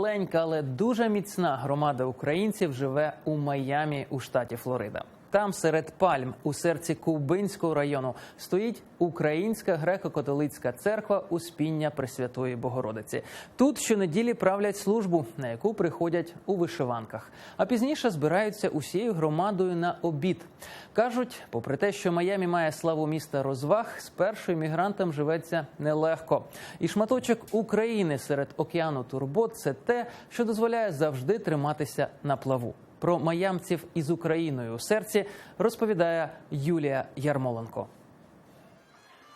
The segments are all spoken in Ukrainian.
Маленька, але дуже міцна громада українців живе у Майамі у штаті Флорида. Там, серед пальм, у серці Кубинського району, стоїть Українська греко-католицька церква Успіння Пресвятої Богородиці. Тут щонеділі правлять службу, на яку приходять у вишиванках. А пізніше збираються усією громадою на обід. кажуть, попри те, що Майамі має славу міста розваг, спершу іммігрантам живеться нелегко. І шматочок України серед океану турбот це те, що дозволяє завжди триматися на плаву. Про маямців із Україною у серці розповідає Юлія Ярмоленко.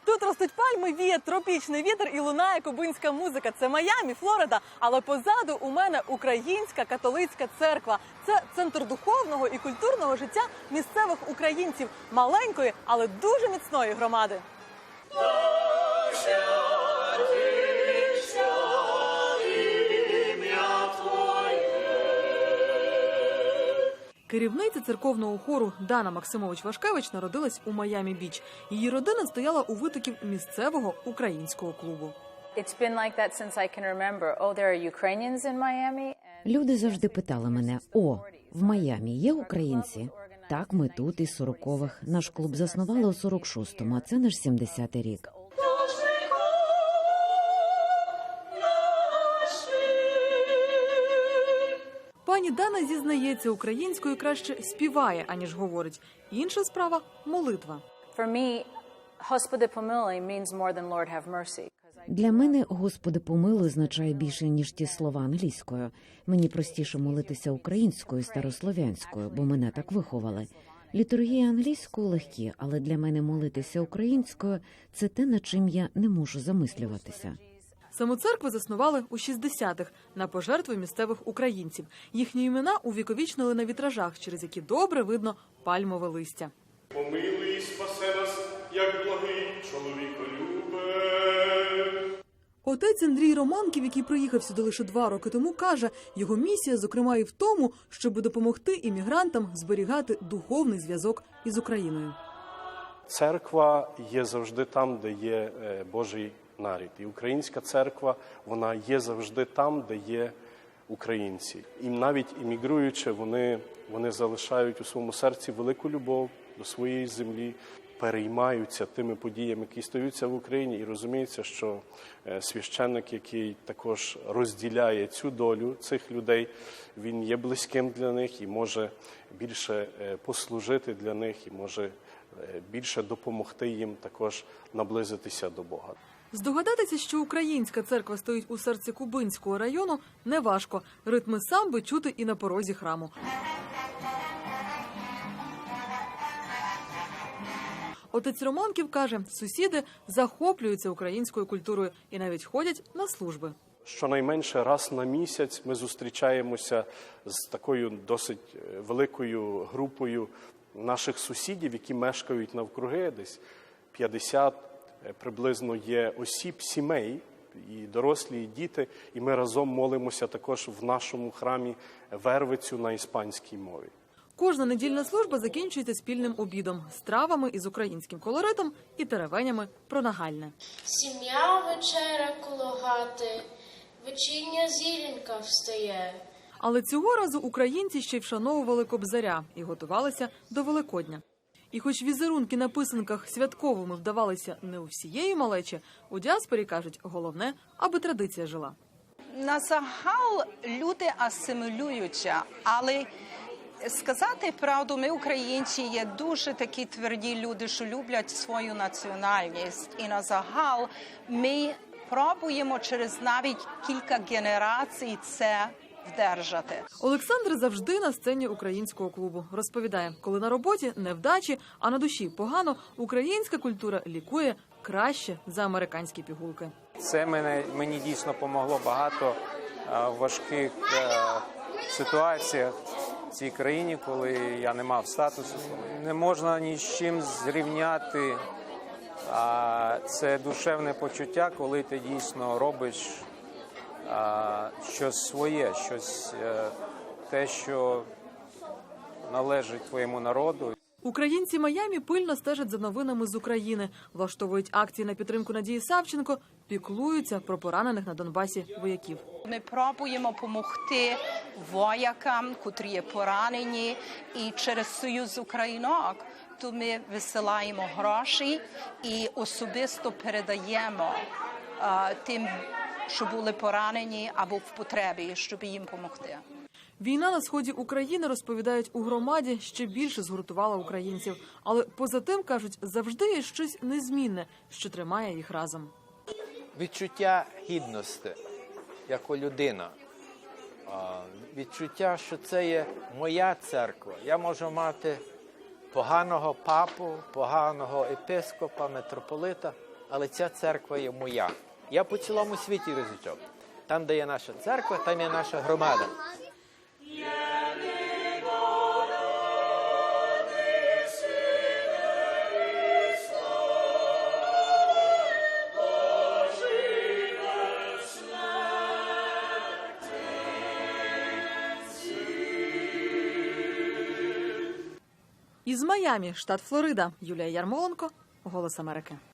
Тут ростуть пальми, віє тропічний вітер і лунає кубинська музика. Це Майамі, Флорида. Але позаду у мене українська католицька церква. Це центр духовного і культурного життя місцевих українців маленької, але дуже міцної громади. Керівниця церковного хору Дана Максимович Вашкевич народилась у Майамі Біч. Її родина стояла у витоків місцевого українського клубу. Oh, Люди завжди питали мене: о, в Майамі є українці? Так, ми тут із 40-х. Наш клуб заснували у 46-му, а це наш 70-й рік. Пані Дана зізнається, українською краще співає, аніж говорить. Інша справа молитва. Господи помилуй means more than Lord have mercy. Для мене Господи помилуй означає більше ніж ті слова англійською. Мені простіше молитися українською, старослов'янською, бо мене так виховали. Літургії англійською легкі, але для мене молитися українською це те, над чим я не можу замислюватися. Саму церкву заснували у 60-х на пожертви місцевих українців. Їхні імена увіковічнили на вітражах, через які добре видно пальмове листя. Помилуй і спасе нас, як благий чоловіколюбе. Отець Андрій Романків, який приїхав сюди лише два роки тому, каже, його місія, зокрема, і в тому, щоб допомогти іммігрантам зберігати духовний зв'язок із Україною. Церква є завжди там, де є е, Божий нарід. І українська церква вона є завжди там, де є українці. І навіть іммігруючи, вони, вони залишають у своєму серці велику любов до своєї землі, переймаються тими подіями, які стаються в Україні, і розуміється, що е, священник, який також розділяє цю долю цих людей, він є близьким для них і може більше е, послужити для них, і може е, більше допомогти їм також наблизитися до Бога. Здогадатися, що українська церква стоїть у серці Кубинського району, неважко. Ритми самби чути і на порозі храму. Отець Романків каже, сусіди захоплюються українською культурою і навіть ходять на служби. Щонайменше раз на місяць ми зустрічаємося з такою досить е, великою групою наших сусідів, які мешкають навкруги, десь 50 е, приблизно є осіб, сімей, і дорослі, і діти. І ми разом молимося також в нашому храмі Вервицю на іспанській мові. Кожна недільна служба закінчується спільним обідом, стравами із українським колоритом і теревенями про нагальне. Сім'я вечеря коло гати, вечірня зіленька встає. Але цього разу українці ще й вшановували кобзаря і готувалися до Великодня. І хоч візерунки на писанках святковими вдавалися не у всієї малечі, у діаспорі кажуть, головне, аби традиція жила. На загал люди асимілюються, але сказати правду, ми українці є дуже такі тверді люди, що люблять свою національність. І на загал ми пробуємо через навіть кілька генерацій це вдержати. Олександр завжди на сцені українського клубу розповідає, коли на роботі невдачі, а на душі погано, українська культура лікує краще за американські пігулки. Це мене мені дійсно допомогло багато е, в важких е, ситуаціях в цій країні, коли я не мав статусу. Не можна ні з чим зрівняти. А це душевне почуття, коли ти дійсно робиш щось своє, щось е, те, що належить твоєму народу. Українці Майамі пильно стежать за новинами з України, влаштовують акції на підтримку Надії Савченко піклуються про поранених на Донбасі вояків. Ми пробуємо допомогти воякам, котрі є поранені, і через Союз Українок то ми висилаємо гроші і особисто передаємо а, тим, що були поранені або в потребі, щоб їм допомогти. Війна на сході України розповідають у громаді ще більше згуртувала українців, але поза тим кажуть, завжди є щось незмінне, що тримає їх разом. відчуття гідності як людина. Відчуття, що це є моя церква. Я можу мати поганого папу, поганого епископа, митрополита, але ця церква є моя. Я по цілому світі розійшов. Там, де є наша церква, там є наша громада. Із Майамі, штат Флорида, Юлія Ярмоленко, Голос Америки.